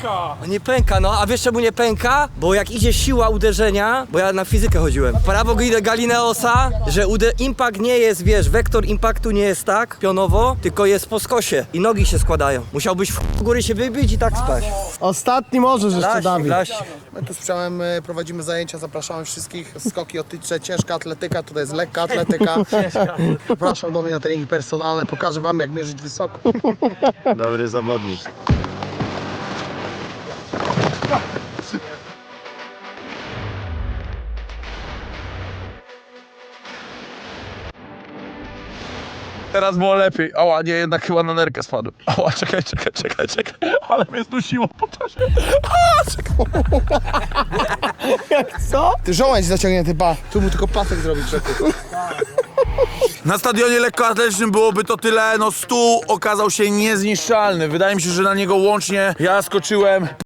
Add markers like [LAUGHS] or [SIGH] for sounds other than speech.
pęka! No Nie pęka, no a wiesz czemu nie pęka? Bo jak idzie siła uderzenia, bo ja na fizykę chodziłem. Prawo Galileosa, że impact nie jest, wiesz, wektor impaktu nie jest tak pionowo, tylko jest po skosie i nogi się składają. Musiałbyś w góry się wybić i tak spać. Ostatni możesz jeszcze, Dawid. My tu z Przemem e, prowadzimy zajęcia, zapraszamy wszystkich. Skoki otyczne, ciężka atletyka, tutaj jest lekka atletyka. [LAUGHS] Zapraszam do mnie na treningi personalne, pokażę wam jak mierzyć wysoko. Dobry zawodnik. Teraz było lepiej. Ała, nie, jednak chyba na nerkę spadłem. Ała, czekaj, czekaj, czekaj, czekaj. Ale mnie zdusiło po czasie. Ty żołędź zaciągnięty, pa. Tu mu tylko pasek zrobić. Na stadionie lekkoatletycznym byłoby to tyle, no stół okazał się niezniszczalny. Wydaje mi się, że na niego łącznie ja skoczyłem